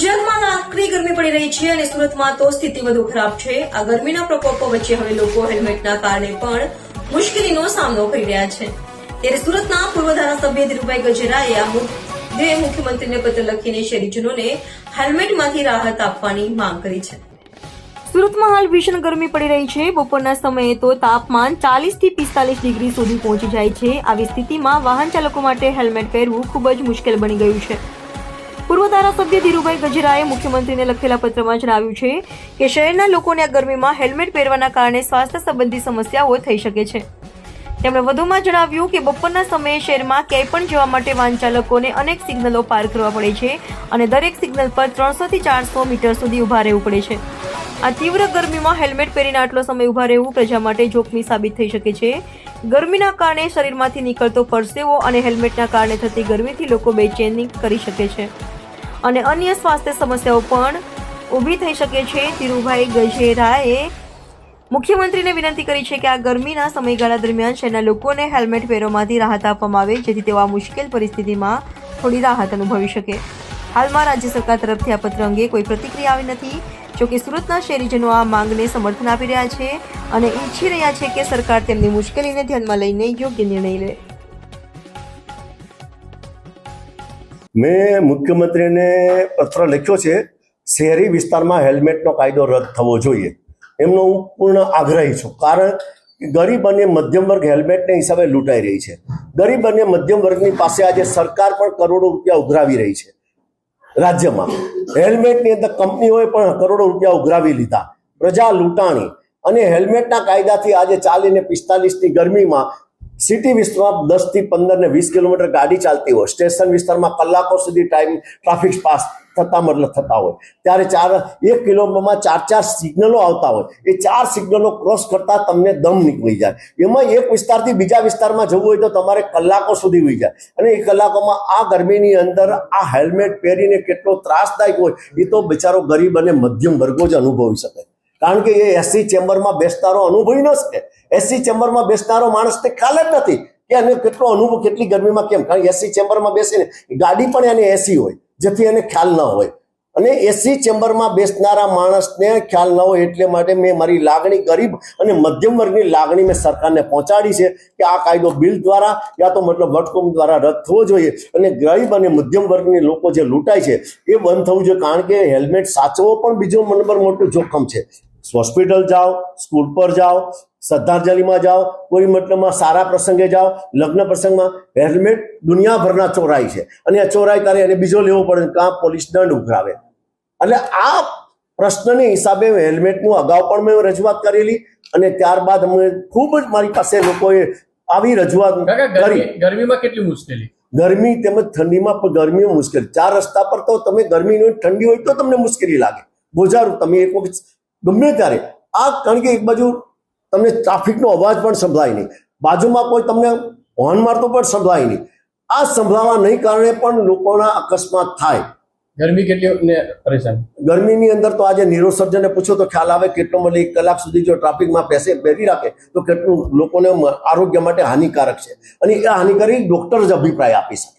પડી રહી છે અને સુરતમાં તો સ્થિતિ વધુ ખરાબ છે. આ ગરમીના પ્રકોપો વચ્ચે હવે લોકો હેલ્મેટના કારણે પણ મુશ્કેલીનો સામનો કરી રહ્યા છે. ત્યારે સુરતના પૂર્વ ધારાસભ્ય ધીરુભાઈ ગજેરાએ આ મુદ્દે મુખ્યમંત્રીને પત્ર લખીને શહેરીજનોને હેલ્મેટમાંથી રાહત આપવાની માંગ કરી છે. સુરતમાં હાલ ભીષણ ગરમી પડી રહી છે. બપોરના સમયે તો તાપમાન ચાલીસથી પિસ્તાલીસ ડિગ્રી સુધી પહોંચી જાય છે. આવી સ્થિતિમાં વાહન ચાલકો માટે હેલ્મેટ પહેરવું ખૂબ જ મુશ્કેલ બની ગયું છે. પૂર્વ ધારાસભ્ય ધીરુભાઈ ગજરાએ મુખ્યમંત્રીને લખેલા પત્રમાં જણાવ્યું છે કે શહેરના લોકોને આ ગરમીમાં હેલ્મેટ પહેરવાના કારણે સ્વાસ્થ્ય સંબંધી સમસ્યાઓ થઈ શકે છે. તેમણે વધુમાં જણાવ્યું કે બપોરના સમયે શહેરમાં ક્યાંય પણ જવા માટે વાહન ચાલકોને અનેક સિગ્નલો પાર કરવા પડે છે અને દરેક સિગ્નલ પર ત્રણસો થી ચારસો મીટર સુધી ઊભા રહેવું પડે છે. આ તીવ્ર ગરમીમાં હેલ્મેટ પહેરીને આટલો સમય ઊભા રહેવું પ્રજા માટે જોખમી સાબિત થઈ શકે છે. ગરમીના કારણે શરીરમાંથી નીકળતો પરસેવો અને હેલ્મેટના કારણે થતી ગરમીથી લોકો બેચેની કરી શકે છે. અને અન્ય સ્વાસ્થ્ય સમસ્યાઓ પણ ઊભી થઈ શકે છે. ધીરુભાઈ ગજેરાએ મુખ્યમંત્રીને વિનંતી કરી છે કે આ ગરમીના સમયગાળા દરમિયાન શહેરના લોકોને હેલ્મેટ પહેરવામાંથી રાહત આપવામાં આવે, જેથી તેઓ આ મુશ્કેલ પરિસ્થિતિમાં થોડી રાહત અનુભવી શકે. હાલમાં રાજ્ય સરકાર તરફથી આ પત્ર અંગે કોઈ પ્રતિક્રિયા આવી નથી. જોકે સુરતના શહેરીજનો આ માંગને સમર્થન આપી રહ્યા છે અને ઈચ્છી રહ્યા છે કે સરકાર તેમની મુશ્કેલીને ધ્યાનમાં લઈને યોગ્ય નિર્ણય લે. મેં મુખ્યમંત્રીને પત્ર લખ્યો છે, શહેરી વિસ્તારમાં હેલ્મેટનો કાયદો રદ થવો જોઈએ. એમનો હું પૂર્ણ આગ્રહી છું. કારણ કે ગરીબ અને મધ્યમ વર્ગ હેલ્મેટને હિસાબે લૂંટાઈ રહી છે. ગરીબ અને મધ્યમ વર્ગની પાસે આજે સરકાર પણ કરોડો રૂપિયા ઉઘરાવી રહી છે. રાજ્યમાં હેલ્મેટની અંદર કંપનીઓએ પણ કરોડો રૂપિયા ઉઘરાવી લીધા. પ્રજા લૂંટાણી અને હેલ્મેટના કાયદાથી આજે ચાલીને પિસ્તાલીસની ગરમીમાં સિટી વિસ્તારમાં દસથી પંદર ને વીસ કિલોમીટર ગાડી ચાલતી હોય. સ્ટેશન વિસ્તારમાં કલાકો સુધી ટાઈમ ટ્રાફિક પાસ થતા મતલબ થતા હોય. ત્યારે ચાર, એક કિલોમીટરમાં ચાર ચાર સિગ્નલો આવતા હોય. એ ચાર સિગ્નલો ક્રોસ કરતા તમને દમ નીકળી જાય. એમાં એક વિસ્તારથી બીજા વિસ્તારમાં જવું હોય તો તમારે કલાકો સુધી હોઈ જાય. અને એ કલાકોમાં આ ગરમીની અંદર આ હેલ્મેટ પહેરીને કેટલો ત્રાસદાયક હોય, એ તો બિચારો ગરીબ અને મધ્યમ વર્ગો જ અનુભવી શકે. કારણ કે એ એસી ચેમ્બરમાં બેસતારો અનુભવી ન શકે. એસી ચેમ્બરમાં બેસનારો માણસને ખ્યાલ જ નથી. કે એને કેટલો અનુભવ, કેટલી ગરમીમાં કેમ? કારણ એસી ચેમ્બરમાં બેસીને ગાડી પણ એને એસી હોય, જેથી એને ખ્યાલ ન હોય. અને એસી ચેમ્બરમાં બેસનારા માણસને ખ્યાલ ન હોય એટલે માટે મેં મારી લાગણી ગરીબ અને મધ્યમ વર્ગની લાગણી મેં સરકારને પહોંચાડી છે કે આ કાયદો બિલ દ્વારા યા તો મતલબ વટકુમ દ્વારા રદ થવો જોઈએ. અને ગરીબ અને મધ્યમ વર્ગની લોકો જે લૂંટાય છે, એ બંધ થવું જોઈએ. કારણ કે હેલ્મેટ સાચવો પણ બીજો નંબર મોટું જોખમ છે. હોસ્પિટલ જાઓ, સ્કૂલ પર જાઓ શ્રદ્ધાંજલિમાં જાઓ કોઈ મતલબમાં સારા પ્રસંગે જાઓ લગ્ન પ્રસંગમાં હેલ્મેટ દુનિયાભરના ચોરાય છે. અને આ ચોરાય ત્યારે એને બીજો લેવો પડે કાં પોલીસ દંડ ઉઘરાવે. એટલે આ પ્રશ્નને હિસાબે હેલ્મેટનું અગાઉ પણ મેં રજૂઆત કરેલી અને ત્યારબાદ અમે ખૂબ જ મારી પાસે લોકોએ આવી રજૂઆત કરી. ગરમીમાં કેટલી મુશ્કેલી? ગરમી તેમજ ઠંડીમાં પણ ગરમીઓ મુશ્કેલ. ચાર રસ્તા પર તો તમે ગરમી હોય ઠંડી હોય તો તમને મુશ્કેલી લાગે. બોજારું તમે એક વખત ગમે ત્યારે. આ કારણ કે એક બાજુ તમને ટ્રાફિકનો અવાજ પણ સંભળાય નહીં. બાજુમાં કોઈ તમને હોર્ન મારતો પણ સંભળાય નહીં. આ સંભળાવા નહીં કારણે પણ લોકોના અકસ્માત થાય. ગરમી કેટલી પરેશાન. ગરમીની અંદર તો આજે નિરોસર્જનને પૂછો તો ખ્યાલ આવે કેટલો મળી એક કલાક સુધી જો ટ્રાફિકમાં પેસે બેરી રાખે તો કેટલું લોકોને આરોગ્ય માટે હાનિકારક છે. અને એ હાનિકારક ડોક્ટર જ અભિપ્રાય આપી શકે.